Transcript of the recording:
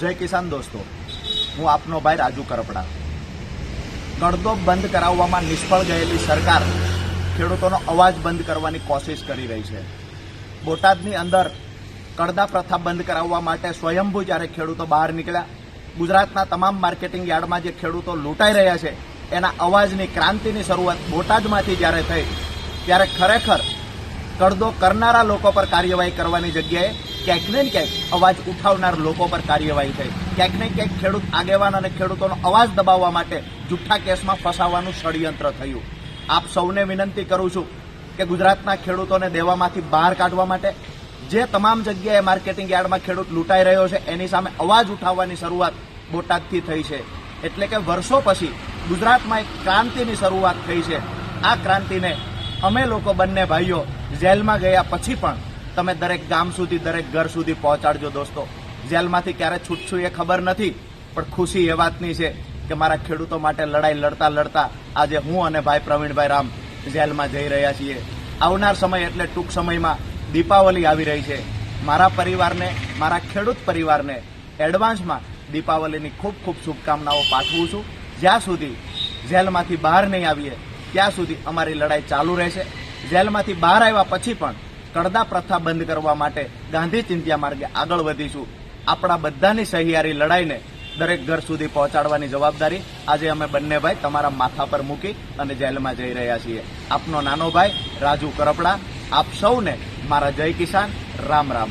જય કિસાન દોસ્તો, હું આપનો ભાઈ રાજુ કરપડા. કડદો બંધ કરાવવામાં નિષ્ફળ ગયેલી સરકાર ખેડૂતોનો અવાજ બંધ કરવાની કોશિશ કરી રહી છે. બોટાદની અંદર કડદા પ્રથા બંધ કરાવવા માટે સ્વયંભૂ જ્યારે ખેડૂતો બહાર નીકળ્યા, ગુજરાતના તમામ માર્કેટિંગ યાર્ડમાં જે ખેડૂતો લૂંટાઈ રહ્યા છે, એના અવાજની ક્રાંતિની શરૂઆત બોટાદમાંથી જ્યારે થઈ, ત્યારે ખરેખર કડદો કરનારા લોકો પર કાર્યવાહી કરવાની જગ્યાએ ક્યાંક ને ક્યાંક અવાજ ઉઠાવનાર લોકો પર કાર્યવાહી થઈ. ક્યાંક ને ક્યાંક ખેડૂત આગેવાન અને ખેડૂતોનો અવાજ દબાવવા માટે જુઠ્ઠા કેસમાં ફસાવાનું ષડયંત્ર થયું. આપ સૌને વિનંતી કરું છું કે ગુજરાતના ખેડૂતોને દેવામાંથી બહાર કાઢવા માટે જે તમામ જગ્યાએ માર્કેટિંગ યાર્ડમાં ખેડૂત લૂંટાઈ રહ્યો છે, એની સામે અવાજ ઉઠાવવાની શરૂઆત બોટાદથી થઈ છે. એટલે કે વર્ષો પછી ગુજરાતમાં એક ક્રાંતિની શરૂઆત થઈ છે. આ ક્રાંતિને અમે લોકો બંને ભાઈઓ જેલમાં ગયા પછી પણ તમે દરેક ગામ સુધી, દરેક ઘર સુધી પહોંચાડજો દોસ્તો. જેલમાંથી ક્યારે છૂટશું એ ખબર નથી, પણ ખુશી એ વાતની છે કે મારા ખેડૂતો માટે લડાઈ લડતા લડતા આજે હું અને ભાઈ પ્રવીણભાઈ રામ જેલમાં જઈ રહ્યા છીએ. આવનાર સમય એટલે ટૂંક સમયમાં દીપાવલી આવી રહી છે. મારા પરિવારને, મારા ખેડૂત પરિવારને એડવાન્સમાં દીપાવલીની ખૂબ ખૂબ શુભકામનાઓ પાઠવું છું. જ્યાં સુધી જેલમાંથી બહાર નહીં આવીએ, ત્યાં સુધી અમારી લડાઈ ચાલુ રહેશે. જેલમાંથી બહાર આવ્યા પછી પણ કડદા પ્રથા બંધ કરવા માટે ગાંધી ચિંત્યા માર્ગે આગળ વધીશું. આપણા બધાની સહિયારી લડાઈને દરેક ઘર સુધી પહોંચાડવાની જવાબદારી આજે અમે બંને ભાઈ તમારા માથા પર મૂકી અને જેલમાં જઈ રહ્યા છીએ. આપનો નાનો ભાઈ રાજુ કરપડા, આપ સૌને મારા જય કિસાન, રામ રામ.